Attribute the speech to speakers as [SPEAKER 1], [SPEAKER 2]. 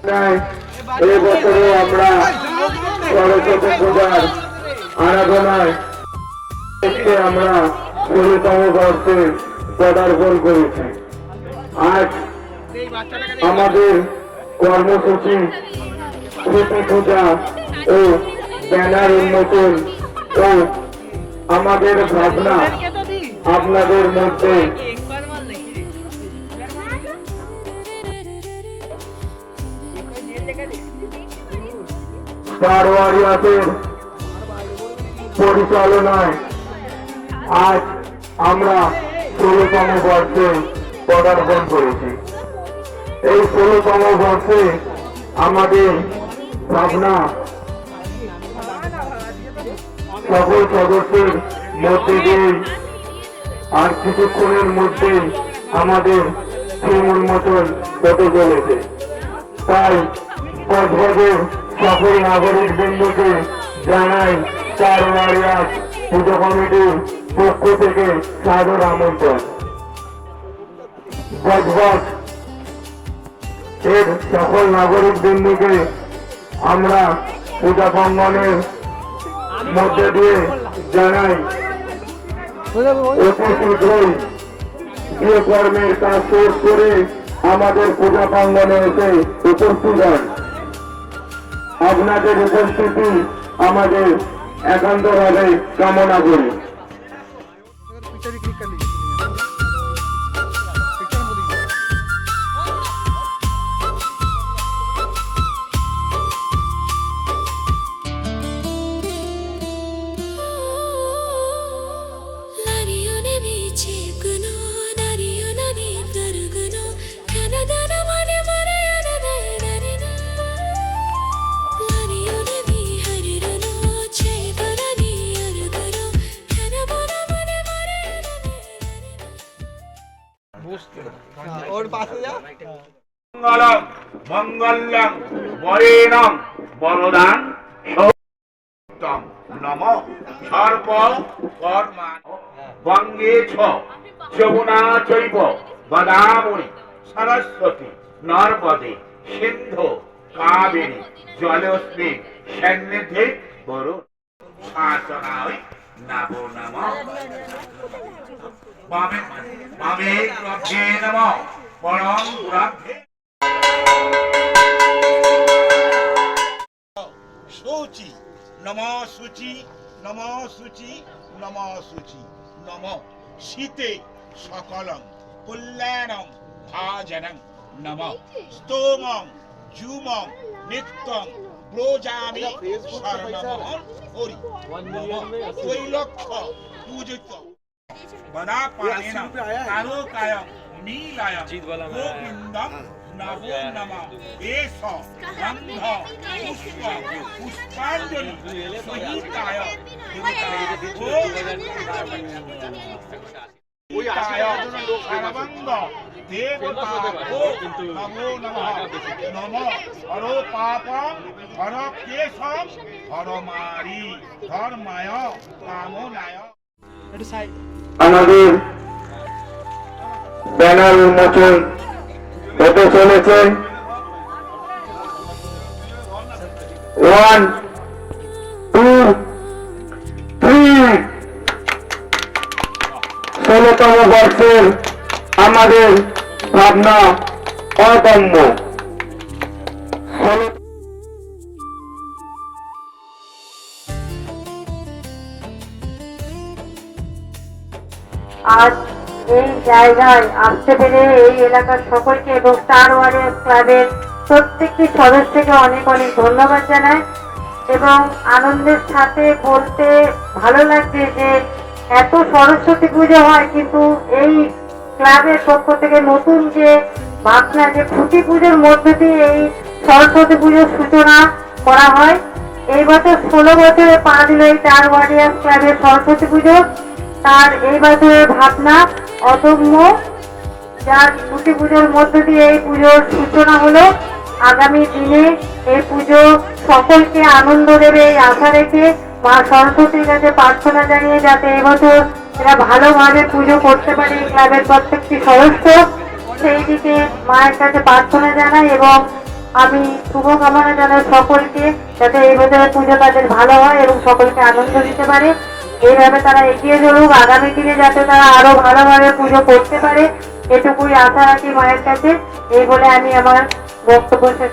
[SPEAKER 1] এই বছরে আমরা সরস্বতী পূজার আরাধনায় আমরা ষোলতম বর্ষে পদার্পণ করেছি। আজ আমাদের কর্মসূচি স্মৃতি পূজা ও ব্যানার উন্মোচন ও আমাদের ভাবনা আপনাদের মধ্যে স্টার ওয়ারিয়াসের পরিচালনায় আজ আমরা ষোলতম বর্ষে পদার্পণ করেছি। এই ষোলতম বর্ষে আমাদের ভাবনা সকল সদস্যের মধ্যে দিয়ে আর কিছুক্ষণের মধ্যে আমাদের শিমুর মতন হতে চলেছে। তাই কক্সবাজার সকল নাগরিক বন্ধুকে জানাই চার ওয়ারিয়াস পুজো কমিটির পক্ষ থেকে সাদর আমন্ত্রণ। কক্সবাজ এর সকল নাগরিক বন্ধুকে আমরা পূজা প্রাঙ্গনের মধ্যে দিয়ে জানাই অতি শীঘ্রই যে কর্মের কাজ শেষ করে আমাদের পূজা প্রাঙ্গনে এসে উপস্থিত হন। আপনাদের উপস্থিতি আমাদের একান্তভাবে কামনা করি।
[SPEAKER 2] ওর বরেণম বরদান নম সর্ব কর্মা ছ যমুনা চৈব বদামণি সরস্বতী নর্মদে সিন্ধু কাবেরী জলস্মিন সন্নিধি বরুণ শাসনায় নাম। বামে বামে গ্রভে নম। পরম গ্রভে শুচি নম শুচি নম শুচি নম শুচি নম। শীতে সকলং কল্যাণং ভাজনং নম। স্তোমং জুমং নিত্যং ব্রজামি শরণমহং হরি নম। কৈলক্ষ পূজিত। બધા પાણીના તારો કાયમ નીલ આયા ગોવિંદમ નમો નમઃ એષ ગંધ પુષ્પ પુષ્પાંજલિ સહિતાય ধর্মায় কামনায়
[SPEAKER 1] আমাদের ব্যানার উন্মোচন হতে চলেছে। ওয়ান টু থ্রি ষোলতম বর্ষের আমাদের ভাবনা অদম্য। ষোলো
[SPEAKER 3] আজ এই জায়গায় আসতে পেরে এই এলাকার সকলকে এবং স্টার ওয়ারিয়ার্স ক্লাবের প্রত্যেকটি সদস্যকে অনেক অনেক ধন্যবাদ জানাই এবং আনন্দের সাথে বলতে ভালো লাগছে যে এত সরস্বতী পুজো হয়, কিন্তু এই ক্লাবের পক্ষ থেকে নতুন যে ভাবনা, যে খুঁটি পুজোর মধ্যে দিয়ে এই সরস্বতী পুজোর সূচনা করা হয়। এই বছর ষোলো বছরে পা দিল এই চার ওয়ারিয়ার্স ক্লাবের সরস্বতী পুজো। তার এই বছরের ভাবনা অদম্য, যার খুঁটি পুজোর মধ্য দিয়ে এই পুজোর সূচনা হলো, আগামী দিনে এই পুজো সকলকে আনন্দ দেবে এই আশা রেখে মা সরস্বতীর কাছে প্রার্থনা জানিয়ে যাতে এবছর এরা ভালোভাবে পুজো করতে পারে এই ক্লাবের প্রত্যেকটি সদস্য। সেই দিকে মায়ের কাছে প্রার্থনা জানাই এবং আমি শুভকামনা জানাই সকলকে যাতে এই বছরের পুজো তাদের ভালো হয় এবং সকলকে আনন্দ দিতে পারে। এইভাবে তারা এগিয়ে চলুক। আগামী দিনে যাতে তারা আরও ভালোভাবে পুজো করতে পারে, এটুকুই আশা রাখি মায়ের কাছে। এই বলে আমি আমার বক্তব্য শেষ